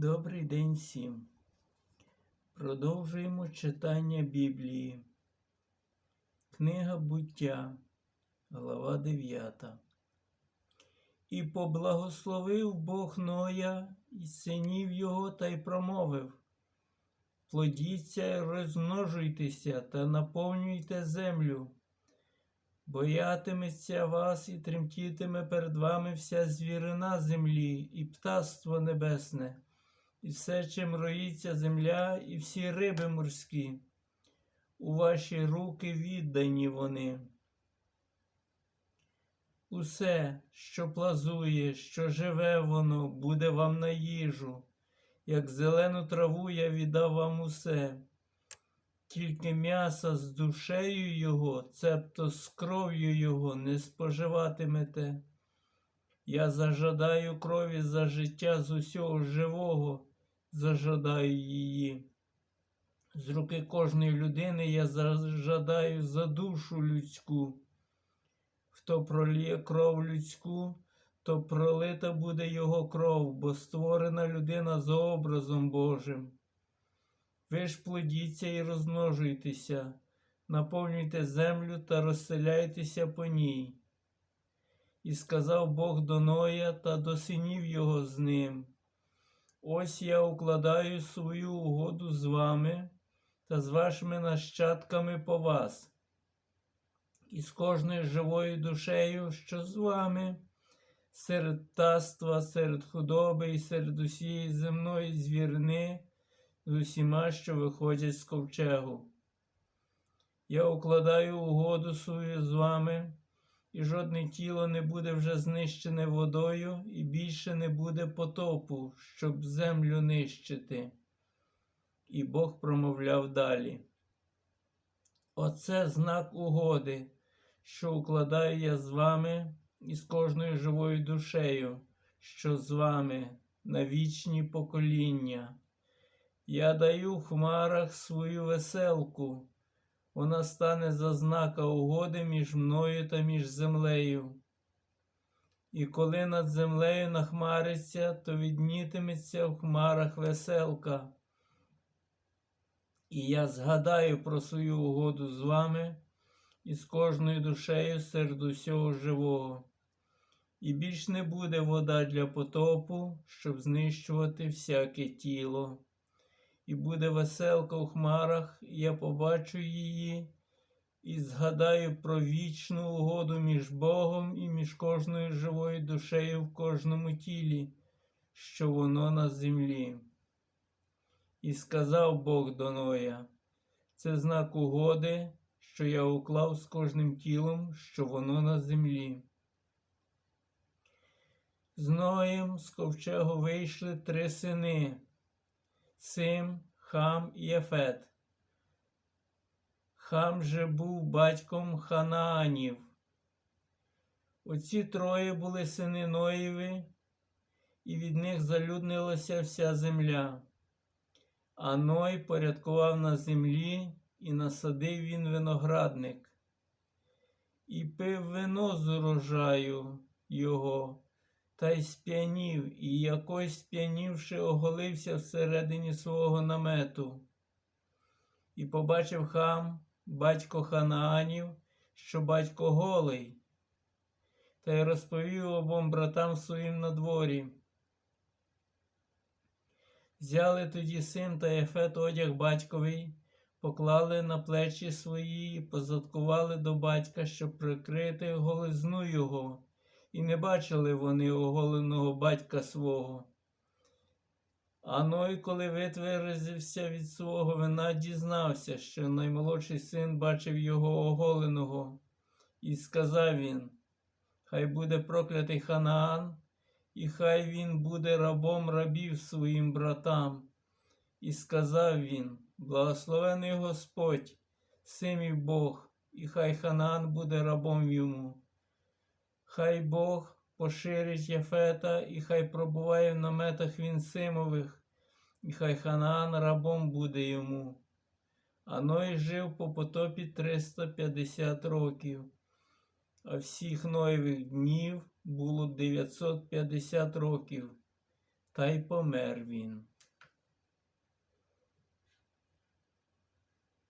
Добрий день всім. Продовжуємо читання Біблії. Книга буття, глава 9. І поблагословив Бог Ноя і синів його та й промовив: Плодіться, розмножуйтеся та наповнюйте землю. Боятиметься вас і тремтітиме перед вами вся звірина землі, і птаство небесне, і все, чим роїться земля, і всі риби морські. У ваші руки віддані вони. Усе, що плазує, що живе воно, буде вам на їжу, як зелену траву я віддав вам усе. Тільки м'яса з душею його, цебто з кров'ю його, не споживатимете. Я зажадаю крові за життя з усього живого, зажадаю її. З руки кожної людини я зажадаю за душу людську. Хто проліє кров людську, то пролита буде його кров, бо створена людина за образом Божим. Ви ж плодіться і розмножуйтеся, наповнюйте землю та розселяйтеся по ній. І сказав Бог до Ноя та до синів його з ним. Ось я укладаю свою угоду з вами та з вашими нащадками по вас, і з кожною живою душею, що з вами, серед таства, серед худоби і серед усієї земної звірни з усіма, що виходять з ковчегу. Я укладаю угоду свою з вами, і жодне тіло не буде вже знищене водою, і більше не буде потопу, щоб землю нищити. І Бог промовляв далі. Оце знак угоди, що укладаю я з вами і з кожною живою душею, що з вами на вічні покоління. Я даю в хмарах свою веселку, вона стане за знака угоди між мною та між землею. І коли над землею нахмариться, то віднітиметься в хмарах веселка. І я згадаю про свою угоду з вами і з кожною душею серед усього живого. І більш не буде вода для потопу, щоб знищувати всяке тіло і буде веселка у хмарах, я побачу її і згадаю про вічну угоду між Богом і між кожною живою душею в кожному тілі, що воно на землі. І сказав Бог до Ноя, це знак угоди, що я уклав з кожним тілом, що воно на землі. З Ноєм з ковчегу вийшли три сини. Сим, Хам і Єфет. Хам же був батьком Ханаанів. Оці троє були сини Ноєві, і від них залюднилася вся земля. А Ной порядкував на землі і насадив він виноградник, і пив вино з урожаю його та й сп'янів, і якось сп'янівши, оголився всередині свого намету. І побачив хам, батько Ханаанів, що батько голий, та й розповів обом братам своїм на дворі. Взяли тоді син та Ефет одяг батьковий, поклали на плечі свої і позадкували до батька, щоб прикрити голизну його і не бачили вони оголеного батька свого. А Ной, коли витверзився від свого вина, дізнався, що наймолодший син бачив його оголеного, і сказав він: Хай буде проклятий Ханаан, і хай він буде рабом рабів своїм братам. І сказав він: Благословений Господь, симів Бог, і хай Ханаан буде рабом йому. Хай Бог поширить Єфета, і хай пробуває в наметах він Симових, і хай Ханаан рабом буде йому. А Ной жив по потопі 350 років, а всіх Ноєвих днів було 950 років. та й помер він.